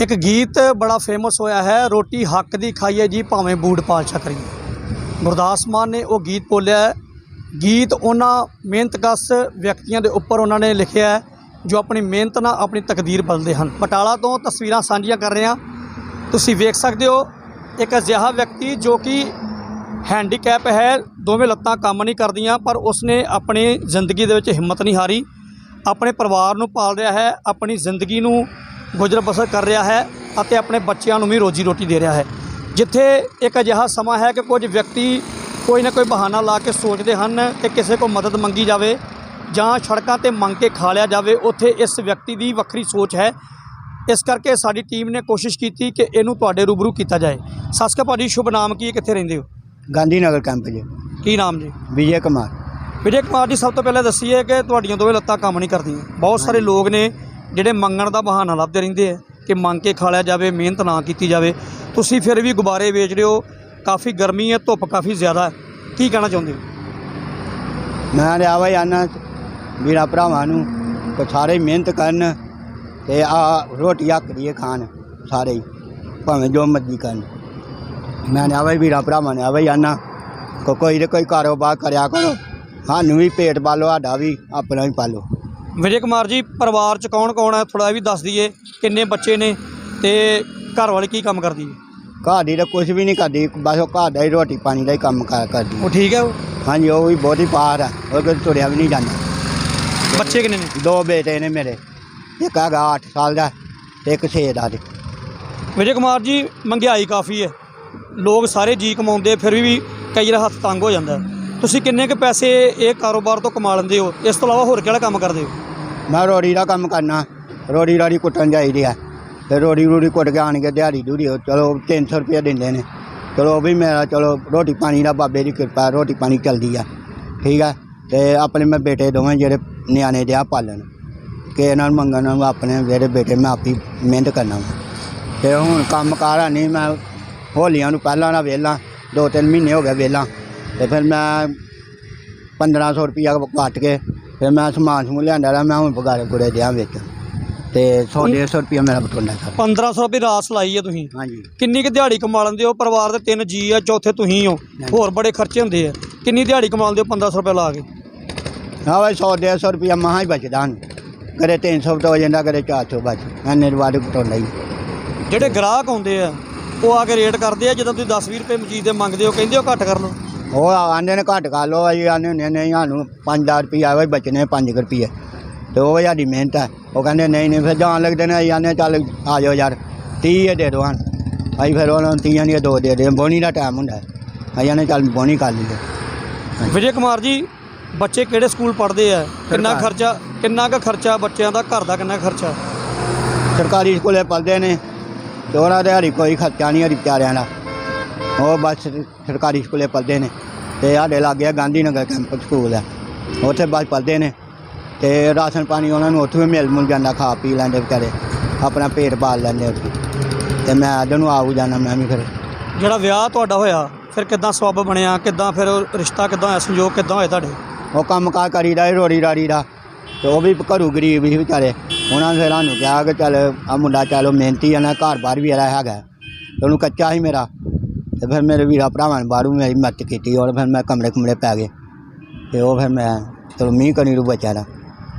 ਇੱਕ ਗੀਤ ਬੜਾ ਫੇਮਸ ਹੋਇਆ ਹੈ, ਰੋਟੀ ਹੱਕ ਦੀ ਖਾਈਏ ਜੀ ਭਾਵੇਂ ਬੂਟ ਪਾਲਸ਼ਾ ਕਰੀਏ ਗੁਰਦਾਸ ਮਾਨ ਨੇ ਉਹ ਗੀਤ ਬੋਲਿਆ ਗੀਤ ਉਹਨਾਂ ਮਿਹਨਤਕਸ਼ ਵਿਅਕਤੀਆਂ ਦੇ ਉੱਪਰ ਉਹਨਾਂ ਨੇ ਲਿਖਿਆ ਹੈ, ਜੋ ਆਪਣੀ ਮਿਹਨਤ ਨਾਲ ਆਪਣੀ ਤਕਦੀਰ ਬਦਲਦੇ ਹਨ। ਬਟਾਲਾ ਤੋਂ ਤਸਵੀਰਾਂ ਸਾਂਝੀਆਂ ਕਰ ਰਹੇ ਹਾਂ। ਤੁਸੀਂ ਵੇਖ ਸਕਦੇ ਹੋ, ਇੱਕ ਅਜਿਹਾ ਵਿਅਕਤੀ ਜੋ ਕਿ ਹੈਂਡੀਕੈਪ ਹੈ, ਦੋਵੇਂ ਲੱਤਾਂ ਕੰਮ ਨਹੀਂ ਕਰਦੀਆਂ, ਪਰ ਉਸਨੇ ਆਪਣੀ ਜ਼ਿੰਦਗੀ ਦੇ ਵਿੱਚ ਹਿੰਮਤ ਨਹੀਂ ਹਾਰੀ। ਆਪਣੇ ਪਰਿਵਾਰ ਨੂੰ ਪਾਲ ਰਿਹਾ ਹੈ, ਆਪਣੀ ਜ਼ਿੰਦਗੀ ਨੂੰ ਗੁਜ਼ਰ ਬਸਰ ਕਰ ਰਿਹਾ ਹੈ ਅਤੇ ਆਪਣੇ ਬੱਚਿਆਂ ਨੂੰ ਵੀ ਰੋਜੀ ਰੋਟੀ ਦੇ ਰਿਹਾ ਹੈ। ਜਿੱਥੇ ਇੱਕ ਅਜਿਹਾ ਸਮਾਂ ਹੈ ਕਿ ਕੁਝ ਵਿਅਕਤੀ ਕੋਈ ਨਾ ਕੋਈ ਬਹਾਨਾ ਲਾ ਕੇ ਸੋਚਦੇ ਹਨ ਕਿ ਕਿਸੇ ਕੋਲ ਮਦਦ ਮੰਗੀ ਜਾਵੇ ਜਾਂ ਸੜਕਾਂ ਤੇ ਮੰਗ ਕੇ ਖਾ ਲਿਆ ਜਾਵੇ ਉੱਥੇ ਇਸ ਵਿਅਕਤੀ ਦੀ ਵੱਖਰੀ ਸੋਚ ਹੈ। ਇਸ ਕਰਕੇ ਸਾਡੀ ਟੀਮ ਨੇ ਕੋਸ਼ਿਸ਼ ਕੀਤੀ ਕਿ ਇਹਨੂੰ ਤੁਹਾਡੇ ਰੂਬਰੂ ਕੀਤਾ ਜਾਏ। ਸਸਕਾ ਭਾਜੀ ਸ਼ੁਭ ਨਾਮ ਕੀ ਹੈ? ਕਿੱਥੇ ਰਹਿੰਦੇ ਹੋ? ਗਾਂਧੀ ਨਗਰ ਕੈਂਪ 'ਚ ਕੀ ਨਾਮ ਜੀ? ਵਿਜੇ ਕੁਮਾਰ। ਵਿਜੇ ਕੁਮਾਰ ਜੀ ਸਭ ਤੋਂ ਪਹਿਲਾਂ ਦੱਸੀਏ ਕਿ ਤੁਹਾਡੀਆਂ ਦੋਵੇਂ ਲੱਤਾਂ ਕੰਮ ਨਹੀਂ ਕਰਦੀਆਂ। ਬਹੁਤ ਸਾਰੇ ਲੋਕ ਨੇ ਜਿਹੜੇ ਮੰਗਣ ਦਾ ਬਹਾਨਾ ਲੱਭਦੇ ਰਹਿੰਦੇ ਆ ਕਿ ਮੰਗ ਕੇ ਖਾ ਲਿਆ ਜਾਵੇ, ਮਿਹਨਤ ਨਾ ਕੀਤੀ ਜਾਵੇ। ਤੁਸੀਂ ਫਿਰ ਵੀ ਗੁਬਾਰੇ ਵੇਚ ਰਹੇ ਹੋ। ਕਾਫੀ ਗਰਮੀ ਹੈ, ਧੁੱਪ ਕਾਫੀ ਜ਼ਿਆਦਾ ਹੈ। ਕੀ ਕਹਿਣਾ ਚਾਹੁੰਦੇ ਹੋ? ਮੈਂ ਰਿਹਾ ਵਾ ਆਨਾ ਵੀਰਾ ਭਰਾਵਾਂ ਨੂੰ ਕਿ ਸਾਰੇ ਮਿਹਨਤ ਕਰਨ ਤੇ ਆ ਰੋਟੀ ਕਰੀਏ ਖਾਣ ਸਾਰੇ ਹੀ, ਭਾਵੇਂ ਜੋ ਮਰਜ਼ੀ ਕਰਨ। ਮੈਂ ਰਿਹਾ ਵਾ ਵੀਰਾ ਭਰਾਵਾਂ ਨੇ ਆਵਾ ਆਨਾ ਕੋ ਕੋਈ ਨਾ ਕੋਈ ਕਾਰੋਬਾਰ ਕਰਿਆ ਕਰੋ। ਸਾਨੂੰ ਵੀ ਪੇਟ ਪਾਲੋ ਸਾਡਾ ਵੀ ਆਪਣਾ ਵੀ ਪਾਲੋ। ਵਿਜੇ ਕੁਮਾਰ ਜੀ ਪਰਿਵਾਰ ਚ ਕੌਣ ਕੌਣ ਹੈ? ਥੋੜਾ ਵੀ ਦੱਸ ਦਈਏ ਕਿੰਨੇ ਬੱਚੇ ਨੇ ਤੇ ਘਰ ਵਾਲੀ ਕੀ ਕੰਮ ਕਰਦੀ ਹੈ? ਘਰ ਦੀ ਤਾਂ ਕੁਝ ਵੀ ਨਹੀਂ ਕਰਦੀ ਬਸ ਉਹ ਘਰ ਦਾ ਹੀ ਰੋਟੀ ਪਾਣੀ ਦਾ ਹੀ ਕੰਮ ਕਾਰ ਕਰਦੀ ਉਹ ਠੀਕ ਹੈ ਉਹ? ਹਾਂਜੀ ਉਹ ਵੀ ਬਹੁਤੀ ਪਾਰ ਆ ਉਹ ਕੋਈ ਤੁਰਿਆ ਵੀ ਨਹੀਂ ਜਾਂਦਾ। ਬੱਚੇ ਕਿੰਨੇ ਨੇ? ਦੋ ਬੇਟੇ ਨੇ ਮੇਰੇ ਇੱਕ ਹੈਗਾ 8 ਸਾਲ ਦਾ ਤੇ ਇੱਕ 6 ਦਾ ਤੇ ਵਿਜੇ ਕੁਮਾਰ ਜੀ ਮਹਿੰਗਾਈ ਕਾਫੀ ਹੈ। ਲੋਕ ਸਾਰੇ ਜੀ ਕਮਾਉਂਦੇ ਫਿਰ ਵੀ ਕਈ ਵਾਰ ਹੱਥ ਤੰਗ ਹੋ ਜਾਂਦਾ ਹੈ। ਤੁਸੀਂ ਕਿੰਨੇ ਕੁ ਪੈਸੇ ਇਹ ਕਾਰੋਬਾਰ ਤੋਂ ਕਮਾ ਲੈਂਦੇ ਹੋ? ਇਸ ਤੋਂ ਇਲਾਵਾ ਹੋਰ ਕਿਹੜਾ ਕੰਮ ਕਰਦੇ ਹੋ? ਮੈਂ ਰੋੜੀ ਦਾ ਕੰਮ ਕਰਨਾ। ਰੋੜੀ ਰਾੜੀ ਕੁੱਟਣ ਜਾਈਦੀ ਆ। ਤੇ ਰੋੜੀ ਰੂੜੀ ਕੁੱਟ ਕੇ ਆਣ ਕੇ ਦਿਹਾੜੀ ਦੂੜੀ ਉਹ ਚਲੋ 300 ਰੁਪਏ ਦਿੰਦੇ ਨੇ। ਚਲੋ ਉਹ ਵੀ ਮੇਰਾ ਚਲੋ ਰੋਟੀ ਪਾਣੀ ਦਾ ਬਾਬੇ ਦੀ ਕਿਰਪਾ, ਰੋਟੀ ਪਾਣੀ ਚੱਲਦੀ ਆ। ਠੀਕ ਆ? ਤੇ ਆਪਣੇ ਮੈਂ ਬੇਟੇ ਦੋਵੇਂ ਜਿਹੜੇ ਨਿਆਣੇ ਦਿਆ ਪਾਲਣ। ਕਿ ਇਹਨਾਂ ਨੂੰ ਮੰਗਣ ਨੂੰ ਆਪਣੇ ਜਿਹੜੇ ਬੇਟੇ ਮੈਂ ਆਪੀ ਮਿਹਨਤ ਕਰਨਾ ਵਾ। ਤੇ ਹੁਣ ਕੰਮ ਕਾਰਾ ਨਹੀਂ ਮੈਂ ਹੋਲੀਆਂ ਨੂੰ ਪਹਿਲਾਂ ਨਾ ਵੇਲਾਂ ਦੋ ਤਿੰਨ ਮਹੀਨੇ ਹੋ ਗਏ ਵੇਲਾਂ ਤੇ ਫਿਰ ਮੈਂ 1500 ਰੁਪਿਆ ਕੱਟ ਕੇ ਫਿਰ ਮੈਂ ਸਮਾਨ ਸਮੂਹ ਲਿਆਂਦਾ ਰਿਹਾ ਮੈਂ ਹੁਣ ਬਗਾਰੇ ਗੁੜੇ ਦਿਆਂ ਵਿੱਚ। ਤੇ 100 150 ਰੁਪਿਆ ਮੇਰਾ ਬਟੋਣਾ ਸਰ 1500 ਰੁਪਏ ਰਾਸ ਲਾਈ ਹੈ ਤੁਸੀਂ? ਹਾਂਜੀ। ਕਿੰਨੀ ਕੁ ਦਿਹਾੜੀ ਕਮਾ ਲੈਂਦੇ ਹੋ? ਪਰਿਵਾਰ ਦੇ ਤਿੰਨ ਜੀ ਆ ਚੌਥੇ ਤੁਸੀਂ ਹੋ। ਹੋਰ ਬੜੇ ਖਰਚੇ ਹੁੰਦੇ ਆ। ਕਿੰਨੀ ਦਿਹਾੜੀ ਕਮਾ ਲੈਂਦੇ ਹੋ 1500 ਰੁਪਏ ਲਾ ਕੇ? ਹਾਂ ਬਈ 100 150 ਰੁਪਿਆ ਮਹਾ ਹੀ ਬਚਦਾ ਹਨ ਕਦੇ 300 ਤੋਂ ਹੋ ਜਾਂਦਾ ਕਦੇ 400 ਬਚ ਐਨੇ ਰਵਾਦ ਬਟੋਣਾ ਹੀ। ਜਿਹੜੇ ਗ੍ਰਾਹਕ ਆਉਂਦੇ ਆ ਉਹ ਆ ਕੇ ਰੇਟ ਕਰਦੇ ਆ ਜਦੋਂ ਤੁਸੀਂ 10 20 ਰੁਪਏ ਮਜੀਦ ਦੇ ਮੰਗਦੇ ਹੋ ਕਹਿੰਦੇ ਹੋ ਘੱਟ ਕਰ ਲਓ। ਉਹ ਆਂਦੇ ਨੇ ਘੱਟ ਕਰ ਲਓ ਅਸੀਂ ਆਂਦੇ ਹੁੰਦੇ ਨਹੀਂ ਸਾਨੂੰ 5000 ਰੁਪਿਆ ਵੀ ਬਚਨੇ 5 ਰੁਪਏ ਤੇ ਉਹ ਸਾਡੀ ਮਿਹਨਤ ਹੈ। ਉਹ ਕਹਿੰਦੇ ਨਹੀਂ ਨਹੀਂ ਫਿਰ ਜਾਣ ਲੱਗਦੇ ਨੇ ਅਸੀਂ ਆਂਦੇ ਚੱਲ ਆ ਜਾਓ ਯਾਰ 30 ਇਹ ਦੇ ਦਿਓ ਹਨ ਅਸੀਂ ਫਿਰ ਉਹਨਾਂ ਨੂੰ 30 ਦੀਆਂ ਦੋ ਦੇ ਦੇ ਬੋਣੀ ਦਾ ਟਾਈਮ ਹੁੰਦਾ ਹੈ। ਅਸੀਂ ਆਂਦੇ ਚੱਲ ਬੋਣੀ ਕਰ ਲਈਏ। ਵਿਜੇ ਕੁਮਾਰ ਜੀ ਬੱਚੇ ਕਿਹੜੇ ਸਕੂਲ ਪੜ੍ਹਦੇ ਆ? ਕਿੰਨਾ। ਖਰਚਾ ਕਿੰਨਾ ਕੁ ਖਰਚਾ ਬੱਚਿਆਂ ਦਾ ਘਰ ਦਾ ਕਿੰਨਾ ਖਰਚਾ? ਸਰਕਾਰੀ ਸਕੂਲੇ ਪੜ੍ਹਦੇ ਨੇ ਤੇ ਉਹਨਾਂ ਦੇ ਹਰੀ ਕੋਈ ਖਰਚਾ ਨਹੀਂ ਹਰੀ ਵਿਚਾਰਿਆਂ ਦਾ। ਉਹ ਬਸ ਸਰਕਾਰੀ ਸਕੂਲੇ ਪੜ੍ਹਦੇ ਨੇ। ਤੇ ਸਾਡੇ ਲਾਗੇ ਗਾਂਧੀ ਨਗਰ ਕੈਂਪ ਸਕੂਲ ਹੈ ਉੱਥੇ ਬਸ ਪੜ੍ਹਦੇ ਨੇ। ਤੇ ਰਾਸ਼ਨ ਪਾਣੀ ਉਹਨਾਂ ਨੂੰ ਉੱਥੋਂ ਵੀ ਮਿਲ ਮੁਲ ਜਾਂਦਾ ਖਾ ਪੀ ਲੈਂਦੇ ਵਿਚਾਰੇ। ਆਪਣਾ ਪੇਟ ਪਾਲ ਲੈਂਦੇ ਉੱਥੇ। ਤੇ ਮੈਂ ਅੱਧ ਨੂੰ ਆਉ ਜਾਣਾ ਮੈਂ ਵੀ ਫਿਰ। ਜਿਹੜਾ ਵਿਆਹ ਤੁਹਾਡਾ ਹੋਇਆ ਫਿਰ ਕਿੱਦਾਂ ਸਬੱਬ ਬਣਿਆ? ਕਿੱਦਾਂ ਫਿਰ ਉਹ ਰਿਸ਼ਤਾ ਕਿੱਦਾਂ ਹੋਇਆ? ਸੰਯੋਗ ਕਿੱਦਾਂ ਹੋਇਆ ਤੁਹਾਡੇ? ਉਹ ਕੰਮ ਕਾਰ ਕਰੀਦਾ ਸੀ ਰੋੜੀ ਰਾੜੀ ਦਾ। ਤੇ ਉਹ ਵੀ ਘਰੂ ਗਰੀਬ ਸੀ ਵਿਚਾਰੇ। ਉਹਨਾਂ ਨੇ ਫਿਰ ਸਾਨੂੰ ਕਿਹਾ ਕਿ ਚੱਲ ਆ ਮੁੰਡਾ ਚਲੋ ਮਿਹਨਤੀ ਆ ਨਾ ਘਰ ਬਾਹਰ ਵੀ ਇਹਦਾ ਹੈਗਾ। ਤੇ ਉਹਨੂੰ ਕੱਚਾ ਸੀ ਮੇਰਾ। ਤੇ ਫਿਰ ਮੇਰੇ ਵੀਰਾ ਭਰਾਵਾਂ ਨੇ ਬਾਹਰੋਂ ਮੇਰੀ ਮਦਦ ਕੀਤੀ ਔਰ ਫਿਰ ਮੈਂ ਕਮਰੇ ਕਮਰੇ ਪੈ ਗਏ ਤੇ ਉਹ ਫਿਰ ਮੈਂ ਚਲੋ ਮੀਂਹ ਕਣੀ ਰੂ ਬਚਿਆ ਦਾ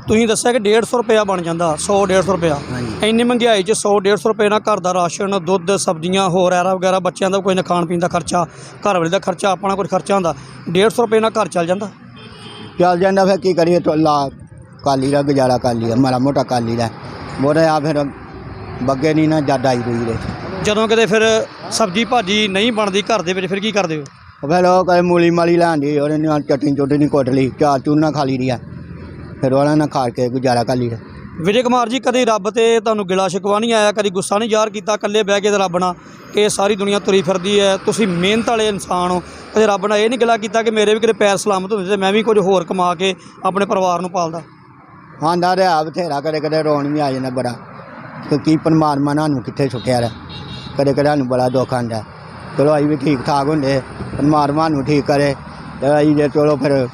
ਤੁਸੀਂ ਦੱਸਿਆ ਕਿ 150 ਰੁਪਇਆ ਬਣ ਜਾਂਦਾ 100 150 ਰੁਪਇਆ। ਹਾਂਜੀ। ਇੰਨੀ ਮਹਿੰਗਾਈ 'ਚ 100 150 ਰੁਪਏ ਨਾਲ ਘਰ ਦਾ ਰਾਸ਼ਨ ਦੁੱਧ ਸਬਜ਼ੀਆਂ ਹੋਰ ਐਰਾ ਵਗੈਰਾ ਬੱਚਿਆਂ ਦਾ ਕੋਈ ਨਾ ਖਾਣ ਪੀਣ ਦਾ ਖਰਚਾ ਘਰ ਵਾਲੇ ਦਾ ਖਰਚਾ ਆਪਣਾ ਕੁਝ ਖਰਚਾ ਹੁੰਦਾ 150 ਰੁਪਏ ਨਾਲ ਘਰ ਚੱਲ ਜਾਂਦਾ? ਚੱਲ ਜਾਂਦਾ ਫਿਰ ਕੀ ਕਰੀਏ ਤੋ ਲਾ ਕਾਲੀ ਦਾ ਗੁਜ਼ਾਰਾ ਕਰ ਲਿਆ ਮਾੜਾ ਮੋਟਾ ਕਰ ਲਈਦਾ ਬੋਲੇ ਆ ਫਿਰ ਬੱਗੇ ਨਹੀਂ ਨਾ ਜੱਦ ਆਈ ਰੂਈ ਦੇ ਜਦੋਂ ਕਿਤੇ ਫਿਰ ਸਬਜ਼ੀ ਭਾਜੀ ਨਹੀਂ ਬਣਦੀ ਘਰ ਦੇ ਵਿੱਚ ਫਿਰ ਕੀ ਕਰਦੇ ਹੋ? ਫਿਰ ਉਹ ਕਦੇ ਮੂਲੀ ਮਾਲੀ ਲੈਂਦੀ ਉਹਦੇ ਨਾਲ ਚਟਨੀ ਚੁਟਨੀ ਕੁੱਟ ਲਈ ਚਾਰ ਚੂਨਾ ਖਾ ਲਈ ਦੀ ਆ। ਫਿਰ ਉਹਨਾਂ ਨਾਲ ਖਾ ਕੇ ਗੁਜ਼ਾਰਾ ਕਰ ਲਈਦਾ। ਵਿਜੇ ਕੁਮਾਰ ਜੀ ਕਦੇ ਰੱਬ ਤੇ ਤੁਹਾਨੂੰ ਗਿਲਾ ਸ਼ਿਕਵਾ ਨਹੀਂ ਆਇਆ? ਕਦੀ ਗੁੱਸਾ ਨਹੀਂ ਜ਼ਾਹਰ ਕੀਤਾ? ਇਕੱਲੇ ਬਹਿ ਕੇ ਤੇ ਰੱਬ ਨਾਲ ਕਿ ਸਾਰੀ ਦੁਨੀਆ ਤੁਰੀ ਫਿਰਦੀ ਹੈ ਤੁਸੀਂ ਮਿਹਨਤ ਵਾਲੇ ਇਨਸਾਨ ਹੋ। ਕਦੇ ਰੱਬ ਨਾਲ ਇਹ ਨਹੀਂ ਗਿਲਾ ਕੀਤਾ ਕਿ ਮੇਰੇ ਵੀ ਕਿਤੇ ਪੈਰ ਸਲਾਮਤ ਹੁੰਦੇ ਤੇ ਮੈਂ ਵੀ ਕੁਝ ਹੋਰ ਕਮਾ ਕੇ ਆਪਣੇ ਪਰਿਵਾਰ ਨੂੰ ਪਾਲਦਾ? ਆਂਦਾ ਰਿਹਾ ਬਥੇਰਾ ਕਦੇ ਕਦੇ ਰੋਣ ਵੀ ਆ ਜਾਂਦਾ ਬੜਾ। ਕਿ ਕੀ ਪਰਮਾਤਮਾ ਨੇ ਸਾਨੂੰ ਕਿੱਥੇ ਸੁੱਟਿਆ ਰ ਕਦੇ ਕਦੇ ਸਾਨੂੰ ਬੜਾ ਦੁੱਖ ਆਂਦਾ ਚਲੋ ਅਸੀਂ ਵੀ ਠੀਕ ਠਾਕ ਹੁੰਦੇ ਪਰਮਾਤਮਾ ਨੂੰ ਠੀਕ ਕਰੇ। ਤੇ ਅਸੀਂ ਜੇ ਚਲੋ ਫਿਰ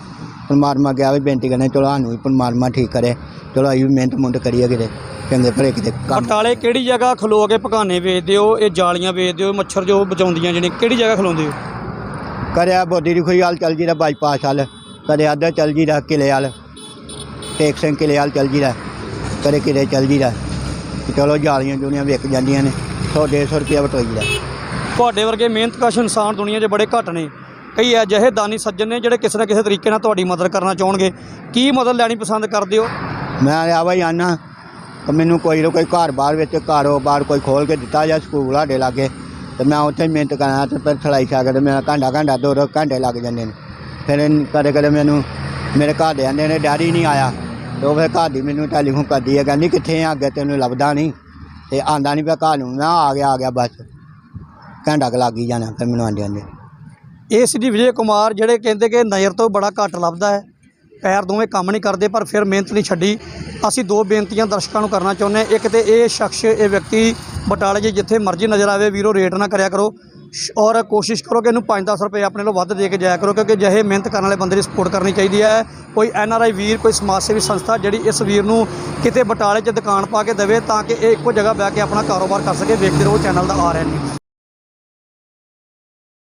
ਪਰਮਾਤਮਾ ਗਿਆ ਵੀ ਬੇਨਤੀ ਕਰਨੇ ਚਲੋ ਸਾਨੂੰ ਵੀ ਪਰਮਾਤਮਾ ਠੀਕ ਕਰੇ। ਚਲੋ ਅਸੀਂ ਵੀ ਮਿਹਨਤ ਮੁੰਡ ਕਰੀਏ ਕਿਤੇ ਚੰਗੇ ਭਲੇ ਕਿਤੇ ਕੰਮ ਬਟਾਲੇ ਕਿਹੜੀ ਜਗ੍ਹਾ ਖਲੋ ਕੇ ਪਕਾਨੇ ਵੇਚਦੇ ਹੋ ਇਹ ਜਾਲੀਆਂ ਵੇਚਦੇ ਹੋ ਮੱਛਰ ਜੋ ਬਚਾਉਂਦੀਆਂ ਜਿਹੜੀਆਂ ਕਿਹੜੀ ਜਗ੍ਹਾ ਖਲੋਂਦੇ ਹੋ? ਕਰਿਆ ਬੋਦੀ ਦੀ ਖੋਈ ਹਾਲ ਚੱਲ ਜੀਦਾ ਬਾਈਪਾਸ ਹਾਲ ਕਦੇ ਅੱਧਾ ਚੱਲ ਜੀਦਾ ਕਿਲੇ ਹਾਲ ਟੇਕ ਸਿੰਘ ਕਿਲੇ ਹਾਲ ਚੱਲ ਜੀਦਾ ਕਦੇ ਕਿਲੇ ਚੱਲ ਜੀਦਾ। ਚਲੋ ਜਾਲੀਆਂ ਜੁਲੀਆਂ ਵਿਕ ਜਾਂਦੀਆਂ ਨੇ। 100 150 ਰੁਪਇਆ ਵਟੋਈ ਦਾ। ਤੁਹਾਡੇ ਵਰਗੇ ਮਿਹਨਤਕਸ਼ ਇਨਸਾਨ ਦੁਨੀਆ 'ਚ ਬੜੇ ਘੱਟ ਨੇ। ਕਈ ਅਜਿਹੇ ਦਾਨੀ ਸੱਜਣ ਨੇ ਜਿਹੜੇ ਕਿਸੇ ਨਾ ਕਿਸੇ ਤਰੀਕੇ ਨਾਲ ਤੁਹਾਡੀ ਮਦਦ ਕਰਨਾ ਚਾਹਣਗੇ। ਕੀ ਮਦਦ ਲੈਣੀ ਪਸੰਦ ਕਰਦੇ ਹੋ? ਮੈਂ ਆਵਾ ਹੀ ਆਨਾ ਤਾਂ ਮੈਨੂੰ ਕੋਈ ਨਾ ਕੋਈ ਘਰ ਬਾਹਰ ਵਿੱਚ ਕਾਰੋਬਾਰ ਕੋਈ ਖੋਲ ਕੇ ਦਿੱਤਾ ਜਾਂ ਸਕੂਲ ਸਾਡੇ ਲਾਗੇ ਤੇ ਮੈਂ ਉੱਥੇ ਮਿਹਨਤ ਕਰਾਂ ਤੇ ਫਿਰ ਸਲਾਈ ਸਾਗਰ ਮੇਰਾ ਘੰਟਾ ਘੰਟਾ ਦੋ ਦੋ ਘੰਟੇ ਲੱਗ ਜਾਂਦੇ ਨੇ। ਫਿਰ ਕਦੇ ਕਦੇ ਮੈਨੂੰ ਮੇਰੇ ਘਰ ਦੇ ਆਂਦੇ ਨੇ ਡੈਡੀ ਨਹੀਂ ਆਇਆ। ਤੇ ਉਹ ਫਿਰ ਘਰ ਦੀ ਮੈਨੂੰ ਟੈਲੀਫੋਨ ਕਰਦੀ ਹੈ ਕਹਿੰਦੀ ਕਿੱਥੇ ਆ ਅੱਗੇ? ਤੈਨੂੰ ਲੱਭਦਾ ਨਹੀਂ। ਤੇ ਆਂਦਾ ਨਹੀਂ ਪਿਆ ਘਰ ਨੂੰ। ਮੈਂ ਆ ਗਿਆ ਆ ਗਿਆ ਬਸ। ਘੰਟਾ ਕੁ ਲੱਗ ਹੀ ਜਾਣਾ ਫਿਰ ਮੈਨੂੰ ਆਂਦੇ ਆਂਦੇ। ਇਸ ਦੀ ਵਿਜੇ ਕੁਮਾਰ ਜਿਹੜੇ ਕਹਿੰਦੇ ਕਿ ਨਜ਼ਰ ਤੋਂ ਬੜਾ ਘੱਟ ਲੱਭਦਾ ਹੈ। ਪੈਰ ਦੋਵੇਂ ਕੰਮ ਨਹੀਂ ਕਰਦੇ, ਪਰ ਫਿਰ ਮਿਹਨਤ ਨਹੀਂ ਛੱਡੀ। ਅਸੀਂ ਦੋ ਬੇਨਤੀਆਂ ਦਰਸ਼ਕਾਂ ਨੂੰ ਕਰਨਾ ਚਾਹੁੰਦੇ ਹਾਂ। ਇੱਕ ਤੇ ਇਹ ਸ਼ਖਸ, ਇਹ ਵਿਅਕਤੀ ਬਟਾਲੇ 'ਚ ਜਿੱਥੇ ਮਰਜ਼ੀ ਨਜ਼ਰ ਆਵੇ, ਵੀਰੋ, ਰੇਟ ਨਾ ਕਰਿਆ ਕਰੋ। ਔਰ ਕੋਸ਼ਿਸ਼ ਕਰੋ ਕਿ ਇਹਨੂੰ 5-10 ਰੁਪਏ ਆਪਣੇ ਨਾਲੋਂ ਵੱਧ ਦੇ ਕੇ ਜਾਇਆ ਕਰੋ, ਕਿਉਂਕਿ ਜਿਹੇ ਮਿਹਨਤ ਕਰਨ ਵਾਲੇ ਬੰਦੇ ਦੀ ਸਪੋਰਟ ਕਰਨੀ ਚਾਹੀਦੀ ਹੈ। ਕੋਈ ਐਨ ਆਰ ਆਈ ਵੀਰ, ਕੋਈ ਸਮਾਜ ਸੇਵੀ ਸੰਸਥਾ ਜਿਹੜੀ ਇਸ ਵੀਰ ਨੂੰ ਕਿਤੇ ਬਟਾਲੇ 'ਚ ਦੁਕਾਨ ਪਾ ਕੇ ਦੇਵੇ ਤਾਂ ਕਿ ਇਹ ਇੱਕੋ ਜਗ੍ਹਾ ਬਹਿ ਕੇ ਆਪਣਾ ਕਾਰੋਬਾਰ ਕਰ ਸਕੇ, ਵੇਖਦੇ ਰਹੋ, ਚੈਨਲ ਦਾ ਆਰ ਐਨ